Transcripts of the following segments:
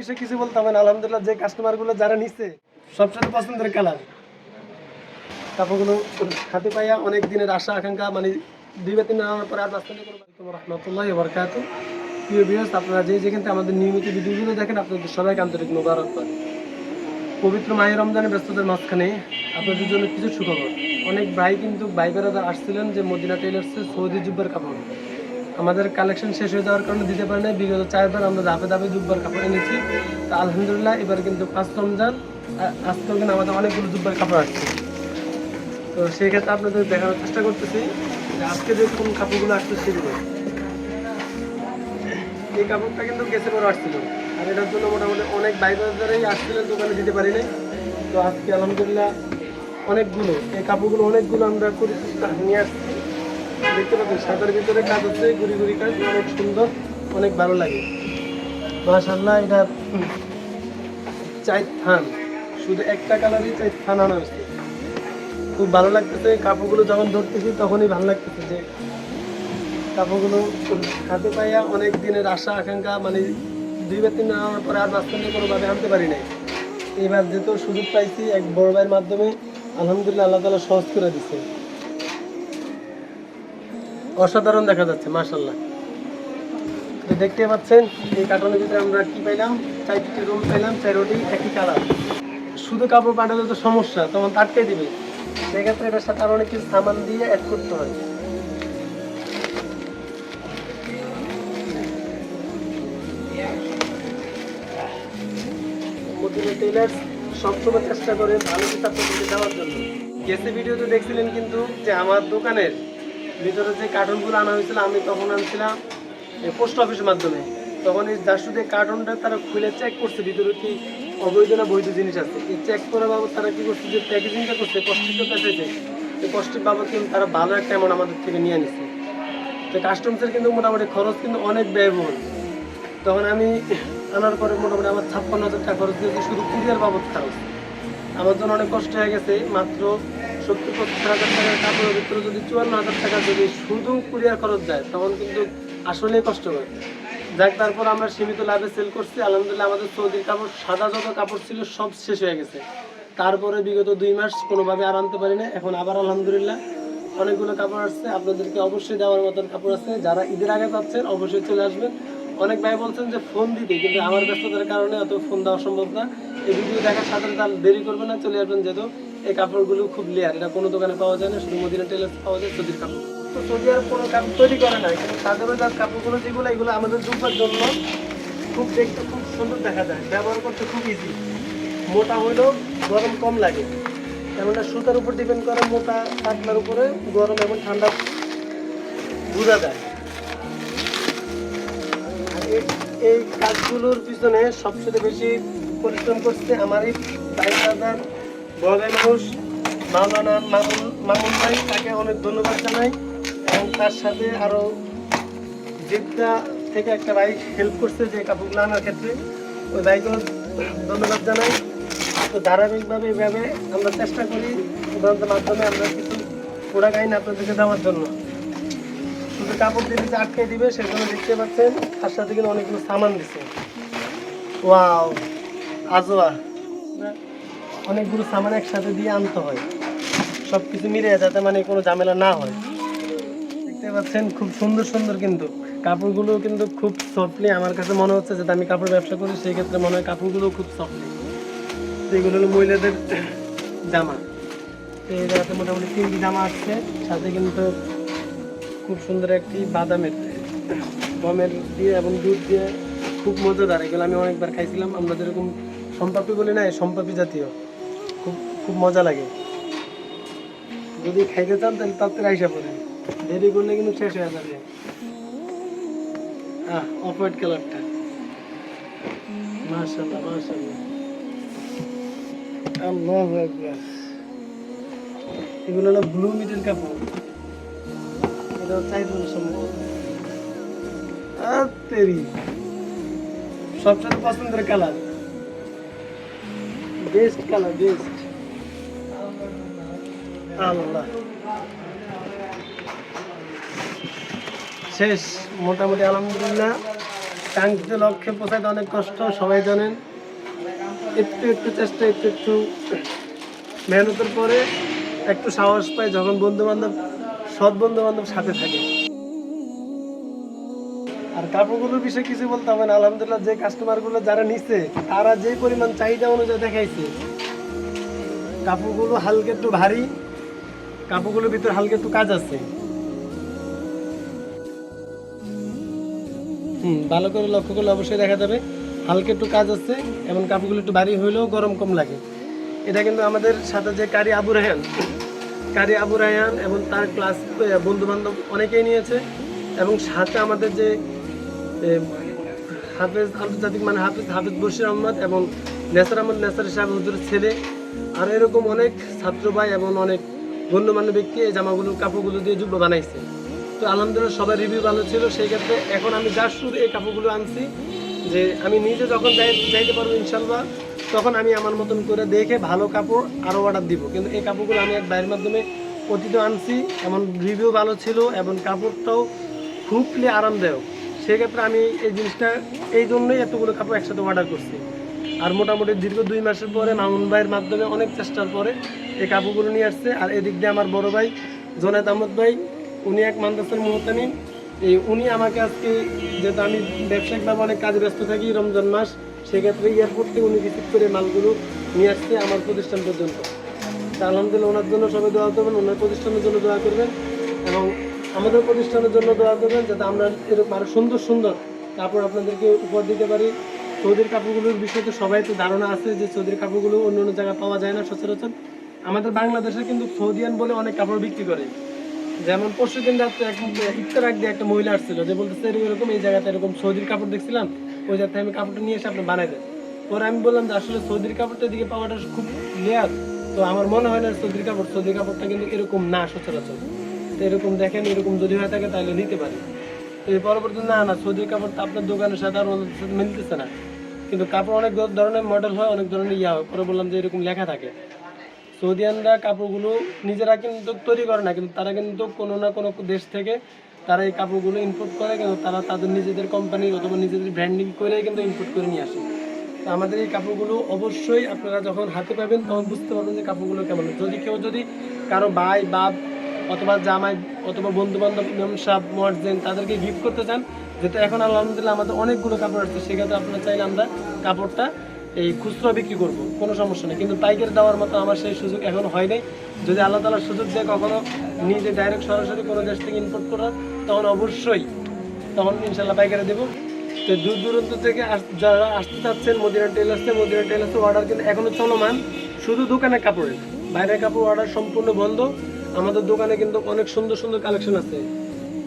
বিষয়ে কিছু বলতে হবে না। আলহামদুলিল্লাহ, যে কাস্টমারগুলো যারা নিচ্ছে, সবচেয়ে পছন্দের কালার কাপড়গুলো হাতে পাইয়া অনেক দিনের আশা, আকাঙ্ক্ষা মানে দুই বা তিন আনার পরে আর কোনো রহমতুল্লাহ বরকাত প্রিয় বিয়স আপনারা যে যেখান আমাদের নিয়মিত ভিডিওগুলো দেখেন, আপনাদের সবাইকে আন্তরিক মোবারক। করে পবিত্র মায়ের রমজানের ব্যস্ততার মাঝখানে আপনাদের জন্য কিছু সুখবর। অনেক ভাই কিন্তু বেড়াদার আসছিলেন যে মদিনা টেলার্সের সৌদি জুব্বার কাপড়। আমাদের কালেকশন শেষ হয়ে যাওয়ার কারণে দিতে পারি না বিগত চারবার আমরা ধাপে ধাপে জুব্বার কাপড় এনেছি। তো আলহামদুলিল্লাহ, এবার কিন্তু পাঁচ রমজান, আ- আজকেও কিন্তু আমাদের অনেকগুলো জুব্বার কাপড় আসছে। তো সেই ক্ষেত্রে আপনাদের দেখানোর চেষ্টা করতেছি যে আজকে যে কোন কাপড়গুলো আসছে সেগুলো। এই কাপড়টা কিন্তু গেছে পরে আসছিল। আর এটার জন্য মোটামুটি অনেক বাইবাজারেই আসছিলেন, দোকানে দিতে পারি নাই। তো আজকে আলহামদুলিল্লাহ অনেকগুলো, এই কাপড়গুলো অনেকগুলো আমরা নিয়ে আসছি। অনেক ভালো লাগে। এটা থান শুধু একটা কালারই চাই থান আনা খুব ভালো লাগতেছে, কাপড়গুলো যখন ধরতেছি তখনই ভালো লাগতেছে যে কাপড়গুলো হাতে পাইয়া অনেক দিনের আশা, আকাঙ্ক্ষা মানে দুই বা তিন আনার পরে আর বাস্তবে কোনোভাবে আনতে পারি নাই। এবার যেহেতু সুযোগ পাইছি এক বড় ভাইয়ের মাধ্যমে, আলহামদুলিল্লাহ, আল্লাহ তালা সহজ করে দিচ্ছে অসাধারণ দেখা যাচ্ছে মাশাল্লাহ তো দেখতে পাচ্ছেন, এই কার্টনের ভিতরে আমরা কি পাইলাম চারটি রুম পাইলাম চারোটি একই কালার। শুধু কাপড় পাঠালে তো সমস্যা, তখন আটকে দিবে। সেক্ষেত্রে এটার সাথে আরও অনেক কিছু সামান দিয়ে অ্যাড করতে হয়। সবসময় চেষ্টা করে ভালো আপনাদেরকে দেওয়ার জন্য। গেছে ভিডিওতে দেখছিলেন কিন্তু যে আমার দোকানের ভিতরে যে কার্টুনগুলো আনা হয়েছিল, আমি তখন আনছিলাম পোস্ট অফিসের মাধ্যমে। তখন এই শুধু কার্টুনটা তারা খুলে চেক করছে, ভিতরে কি অবৈধ না বৈধ জিনিস আছে। এই চেক করা বাবদ তারা কি করছে, যে প্যাকেজিংটা করছে কষ্টিটা পেঁচাইছে এই কষ্টের বাবদ কিন্তু তারা ভালো একটা এমন আমাদের থেকে নিয়ে নিছে তো কাস্টমসের কিন্তু মোটামুটি খরচ কিন্তু অনেক ব্যয়বহুল। তখন আমি আনার পরে মোটামুটি আমার ছাপ্পান্ন হাজার টাকা খরচ দিয়েছি, শুধু কুরিয়ার বাবদ খরচ। আমার জন্য অনেক কষ্ট হয়ে গেছে, মাত্র সত্তর পঁচাত্তর হাজার টাকার কাপড়ের ভিতরে যদি চুয়ান্ন হাজার টাকা যদি শুধু কুরিয়ার খরচ যায়, তখন কিন্তু আসলেই কষ্ট কষ্টকর যাক, তারপর আমরা সীমিত লাভে সেল করছি। আলহামদুলিল্লাহ আমাদের সৌদির কাপড়, সাদা যত কাপড় ছিল সব শেষ হয়ে গেছে। তারপরে বিগত দুই মাস কোনোভাবে আর আনতে পারি না এখন আবার আলহামদুলিল্লাহ অনেকগুলো কাপড় আসছে। আপনাদেরকে অবশ্যই দেওয়ার মতন কাপড় আছে। যারা ঈদের আগে পাচ্ছেন, অবশ্যই চলে আসবেন। অনেক ভাই বলছেন যে ফোন দিতে, কিন্তু আমার ব্যস্ততার কারণে অত ফোন দেওয়া সম্ভব না। এই ভিডিও দেখার সাথে আর দেরি করবে না, চলে আসবেন যেহেতু এই কাপড়গুলো খুব লেয়ার, এটা কোনো দোকানে পাওয়া যায় না, শুধু মদিনা টেলার্স পাওয়া যায় সৌদির কাপড়। তো সৌদি আর কোনো কাপড় তৈরি করে না কিন্তু তাদের তার কাপড়গুলো যেগুলো, এগুলো আমাদের জুম্পার জন্য খুব দেখতে খুব সুন্দর দেখা যায়, ব্যবহার করতে খুব ইজি মোটা হইলেও গরম কম লাগে। কেননা সুতার উপর ডিপেন্ড করে মোটা, পাতলার উপরে গরম এবং ঠান্ডা বোঝা যায়। এই- এই কাজগুলোর পিছনে সবচেয়ে বেশি পরিশ্রম করছে আমারই ভাই দাদার বড় ভাই মানুষ, মাওলানা মামুন মামুন ভাই, তাকে অনেক ধন্যবাদ জানাই। এবং তার সাথে আরও জিদ্দা থেকে একটা ভাই হেল্প করছে যে কাপড়গুলো আনার ক্ষেত্রে। ওই ভাইকেও ধন্যবাদ জানাই। তো ধারাবাহিকভাবে এইভাবে আমরা চেষ্টা করি উদাহরণের মাধ্যমে আমরা কিছু প্রোডাক্ট আইন আপনাদেরকে দেওয়ার জন্য। শুধু কাপড় দিয়ে আটকে দিবে সেজন্য দেখতে পাচ্ছেন, তার সাথে কিন্তু অনেকগুলো সামান দিচ্ছে ওয়াও, আজোয়া। অনেকগুলো সামান একসাথে দিয়ে আনতে হয়। সব কিছু মিলে যাতে মানে কোনো ঝামেলা না হয়। দেখতে পাচ্ছেন, খুব সুন্দর সুন্দর কিন্তু। কাপড়গুলো কিন্তু খুব সফটলি আমার কাছে মনে হচ্ছে যে আমি কাপড় ব্যবসা করি সেই ক্ষেত্রে মনে হয় কাপড়গুলো খুব সফটলি এগুলো হলো মহিলাদের জামা। তো এই জায়গাতে মোটামুটি তিনটি জামা আসছে, সাথে কিন্তু খুব সুন্দর একটি বাদামের গমের দিয়ে এবং দুধ দিয়ে খুব মজাদার। এগুলো আমি অনেকবার খাইছিলাম। আমরা যেরকম সম্পাপি বলি না সম্পাপি জাতীয়। খুব মজা লাগে। যদি খাইতে চান, তাহলে তাড়াতাড়ি আইসা পড়েন। দেরি করলে কিন্তু শেষ হয়ে যাবে। আহ অফ হোয়াইট কালারটা। মাশাআল্লাহ মাশাআল্লাহ। আল্লাহু আকবার। এগুলো হলো ব্লু মিটের কাপড়। এটা চাইতে সম্ভব। আর তেরি। সবচেয়ে পছন্দের colour. Best colour best Allah শেষ, মোটামুটি আলহামদুলিল্লাহ। কাঙ্ক্ষিত লক্ষ্যে পৌঁছাতে অনেক কষ্ট, সবাই জানেন। একটু একটু চেষ্টা, একটু একটু মেহনতের পরে একটু সাহস পায় যখন বন্ধু বান্ধব সৎ বন্ধু বান্ধব সাথে থাকে। আর কাপড়গুলোর বিষয়ে কিছু বলতে হবে না। আলহামদুলিল্লাহ, যে কাস্টমারগুলো যারা নিচ্ছে তারা যে পরিমাণ চাহিদা অনুযায়ী দেখাইছে, কাপড়গুলো হালকা একটু ভারী কাপড়গুলোর ভিতরে হালকা একটু কাজ আছে। হুম, ভালো করে লক্ষ্য করলে অবশ্যই দেখা যাবে হালকা একটু কাজ আছে এবং কাপড়গুলো একটু ভারী হইলেও গরম কম লাগে। এটা কিন্তু আমাদের সাথে যে কারি আবু রায়হান, কারি আবু রায়হান এবং তার ক্লাস বন্ধু বান্ধব অনেকেই নিয়েছে এবং সাথে আমাদের যে হাফেজ, আন্তর্জাতিক মানে হাফেজ হাফেজ বশির আহমদ এবং নেসার আহমদ, নেসার সাহেব হুজুরের ছেলে, আর এরকম অনেক ছাত্র ভাই এবং অনেক গণ্যমান্য ব্যক্তি এই জামাগুলো, কাপড়গুলো দিয়ে যুব্ব বানাইছে। তো আলহামদুলিল্লাহ সবার রিভিউ ভালো ছিল, সেই ক্ষেত্রে এখন আমি যার শুধু এই কাপড়গুলো আনছি, যে আমি নিজে যখন যাই, যাইতে পারব ইনশাল্লাহ, তখন আমি আমার মতন করে দেখে ভালো কাপড় আরও অর্ডার দিব। কিন্তু এই কাপড়গুলো আমি এক বাইরের মাধ্যমে অতীত আনছি, এমন রিভিউ ভালো ছিল এবং কাপড়টাও খুবই আরামদায়ক। সেক্ষেত্রে আমি এই জিনিসটা, এই জন্যই এতগুলো কাপড় একসাথে অর্ডার করছি। আর মোটামুটি দীর্ঘ দুই মাসের পরে মামুন ভাইয়ের মাধ্যমে অনেক চেষ্টার পরে এই কাপড়গুলো নিয়ে আসছে। আর এদিক দিয়ে আমার বড় ভাই জোনায়দ আহমদ ভাই, উনি এক মান্দাসের মুহতামি এই উনি আমাকে আজকে যেহেতু আমি ব্যবসায়িকভাবে অনেক কাজে ব্যস্ত থাকি রমজান মাস, সেক্ষেত্রে এয়ারপোর্ট থেকে উনি রিসিভ করে মালগুলো নিয়ে আসছে আমার প্রতিষ্ঠান পর্যন্ত। তা আলহামদুলিল্লাহ ওনার জন্য সবাই দোয়া করবেন, ওনার প্রতিষ্ঠানের জন্য দোয়া করবেন এবং আমাদের প্রতিষ্ঠানের জন্য দোয়া করবেন যাতে আমরা এরকম আরও সুন্দর সুন্দর কাপড় আপনাদেরকে উপহার দিতে পারি। সৌদির কাপড়গুলোর বিষয়ে তো সবাই তো ধারণা আছে যে সৌদির কাপড়গুলো অন্য অন্য জায়গায় পাওয়া যায় না সচরাচর। আমাদের বাংলাদেশে কিন্তু সৌদিয়ান বলে অনেক কাপড় বিক্রি করে। যেমন পরশু দিন রাত্রে ইফতার আগ একটা মহিলা আসছিল, যে বলতেছে, এরকম এই জায়গাতে এরকম সৌদির কাপড় দেখছিলাম, ওই জায়গাতে আমি কাপড়টা নিয়ে এসে আপনি বানাই দেন পরে আমি বললাম যে, আসলে সৌদির কাপড়টা দিকে পাওয়াটা খুব লেয়ার। তো আমার মনে হয় না সৌদির কাপড়, সৌদির কাপড়টা কিন্তু এরকম না সচরাচর। তো এরকম দেখেন, এরকম যদি হয়ে থাকে তাহলে নিতে পারি। তো এই পরবর্তী, না না, সৌদির কাপড় তো আপনার দোকানের সাথে আর মিলতেছে না। কিন্তু কাপড় অনেক ধরনের মডেল হয়, অনেক ধরনের ইয়া হয়। পরে বললাম যে, এরকম লেখা থাকে। সৌদিয়ানরা কাপড়গুলো নিজেরা কিন্তু তৈরি করে না, কিন্তু তারা কিন্তু কোনো না কোনো দেশ থেকে তারা এই কাপড়গুলো ইম্পোর্ট করে, কিন্তু তারা তাদের নিজেদের কোম্পানি অথবা নিজেদের ব্র্যান্ডিং করে কিন্তু ইম্পোর্ট করে নিয়ে আসে। তো আমাদের এই কাপড়গুলো অবশ্যই আপনারা যখন হাতে পাবেন, তখন বুঝতে পারবেন যে কাপড়গুলো কেমন। যদি কেউ যদি কারও ভাই, বাপ অথবা জামাই অথবা বন্ধু বান্ধব ইমাম সাহেব মর্জেন তাদেরকে গিফট করতে চান, যেটা এখন আলহামদুলিল্লাহ আমাদের অনেকগুলো কাপড় আসছে সেক্ষেত্রে আপনারা চাইলে আমরা কাপড়টা এই খুচরা বিক্রি করব, কোনো সমস্যা নেই। কিন্তু পাইকারি দেওয়ার মতো আমার সেই সুযোগ এখন হয় নাই। যদি আল্লাহ তালার সুযোগ দিয়ে কখনো নিজে ডাইরেক্ট সরাসরি কোনো দেশ থেকে ইম্পোর্ট করার তখন অবশ্যই, তখন ইনশাল্লাহ পাইকারি দেবো। তো দূর দূরান্ত থেকে যারা আসতে চাচ্ছেন, মদিনা টেলার্সে মদিনা টেলার্সে অর্ডার কিন্তু এখনও চলমান। শুধু দোকানের কাপড়ের বাইরের কাপড় অর্ডার সম্পূর্ণ বন্ধ। আমাদের দোকানে কিন্তু অনেক সুন্দর সুন্দর কালেকশন আছে।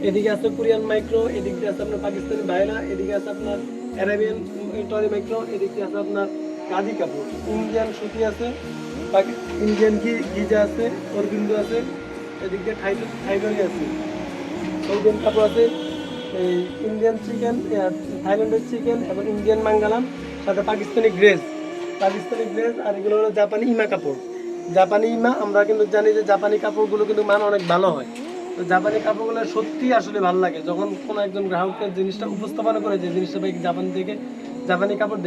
এদিকে আছে কোরিয়ান মাইক্রো এদিকে আছে আপনার পাকিস্তানি বায়না এদিকে আছে আপনার অ্যারাবিয়ান টরি মাইক্রো এদিক আছে আপনার কাজি কাপড় ইন্ডিয়ান সুতি আছে ইন্ডিয়ান ঘি গিজা আছে, অরবিন্দু আছে, এদিক থাইল্যান্ড আছে। সৌদিয়ান কাপড় আছে, এই ইন্ডিয়ান চিকেন থাইল্যান্ডের চিকেন এবং ইন্ডিয়ান মাঙ্গালাম, সাথে পাকিস্তানি গ্রেস পাকিস্তানি গ্রেস আর এগুলো হলো জাপানি ইমা কাপড় জাপানি ইমা, আমরা কিন্তু জানি যে জাপানি কাপড়গুলো কিন্তু মান অনেক ভালো হয়। তো জাপানি কাপড়গুলো সত্যি আসলে ভালো লাগে। যখন কোনো একজন গ্রাহককে জিনিসটা উপস্থাপনা করে যে জিনিসটা ভাই জাপান থেকে জাপানি কাপড়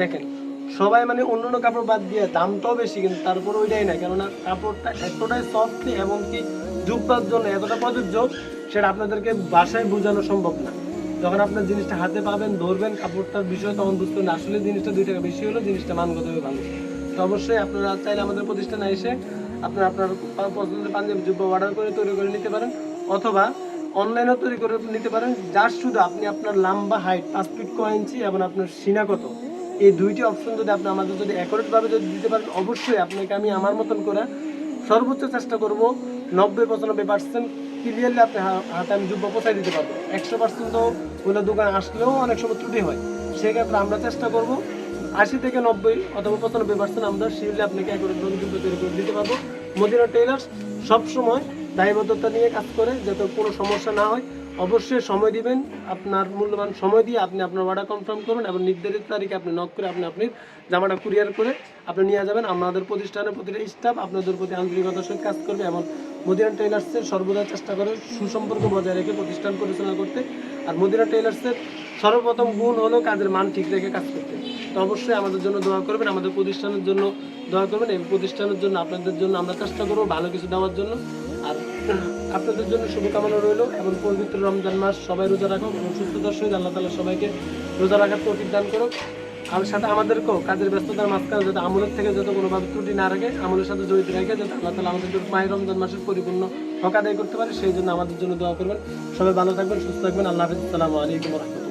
দেখেন, সবাই মানে অন্য অন্য কাপড় বাদ দিয়ে দামটাও বেশি, কিন্তু তারপরে ওইটাই না কেননা কাপড়টা এতটাই সফট এমনকি জুব্বার জন্য এতটা প্রযোজ্য, সেটা আপনাদেরকে বাসায় বোঝানো সম্ভব না। যখন আপনার জিনিসটা হাতে পাবেন, ধরবেন, কাপড়টার বিষয় তখন বুঝবেন না, আসলে জিনিসটা দুই টাকা বেশি হলো, জিনিসটা মানগতভাবে ভালো। তো অবশ্যই আপনারা চাইলে আমাদের প্রতিষ্ঠানে এসে আপনারা আপনার পছন্দের পাঞ্জাবি জুব্বা অর্ডার করে তৈরি করে নিতে পারেন, অথবা অনলাইনেও তৈরি করে নিতে পারেন, যার শুধু আপনি আপনার লম্বা হাইট পাঁচ ফিট ক ইঞ্চি এবং আপনার সিনা কত। এই দুইটি অপশন যদি আপনি আমাদের যদি অ্যাকুরেটভাবে যদি দিতে পারেন, অবশ্যই আপনাকে আমি আমার মতন করে সর্বোচ্চ চেষ্টা করব নব্বই, পঁচানব্বই পার্সেন্ট ক্লিয়ারলি আপনি হাতে আমি যুব্য পৌঁছায় দিতে পারব। একশো পার্সেন্ট তো ওগুলো দোকানে আসলেও অনেক সময় ত্রুটি হয়। সেক্ষেত্রে আমরা চেষ্টা করব আশি থেকে নব্বই অথবা পঁচানব্বই পার্সেন্ট আমরা শিরলে আপনাকে অ্যাকুরেটভাবে যুব্য তৈরি করে দিতে পারব। মদিনা টেইলার্স সবসময় দায়বদ্ধতা নিয়ে কাজ করে, যাতে কোনো সমস্যা না হয়। অবশ্যই সময় দিবেন, আপনার মূল্যবান সময় দিয়ে আপনি আপনার অর্ডার কনফার্ম করুন এবং নির্ধারিত তারিখে আপনি নক করে আপনি আপনি জামাটা কুরিয়ার করে আপনি নিয়ে যাবেন। আমাদের প্রতিষ্ঠানের প্রতিটা স্টাফ আপনাদের প্রতি আন্তরিকতার সহিত কাজ করবে এবং মদিনা টেইলার্সের সর্বদা চেষ্টা করে সুসম্পর্ক বজায় রেখে প্রতিষ্ঠান পরিচালনা করতে। আর মদিনা টেইলার্সের সর্বপ্রথম গুণ হলো কাজের মান ঠিক রেখে কাজ করতে। তো অবশ্যই আমাদের জন্য দোয়া করবেন, আমাদের প্রতিষ্ঠানের জন্য দোয়া করবেন, এই প্রতিষ্ঠানের জন্য, আপনাদের জন্য আমরা চেষ্টা করব ভালো কিছু দেওয়ার জন্য। আর আপনাদের জন্য শুভকামনা রইল এবং পবিত্র রমজান মাস, সবাই রোজা রাখুক এবং সুস্থতার সহিত আল্লাহ তালা সবাইকে রোজা রাখার তৌফিক দান করুক। আর সাথে আমাদেরকেও কাজের ব্যস্ততার মাঝখানে যাতে আমলের থেকে যাতে কোনোভাবে ত্রুটি না রাখে, আমলের সাথে জড়িত রাখে যাতে আল্লাহ তালা আমাদের মায়ের রমজান মাসের পরিপূর্ণ হক আদায় করতে পারে, সেই জন্য আমাদের জন্য দোয়া করবেন। সবাই ভালো থাকবেন, সুস্থ থাকবেন। আল্লাহ হাফিজ। আসসালামু আলাইকুম রহমতুল্লাহ।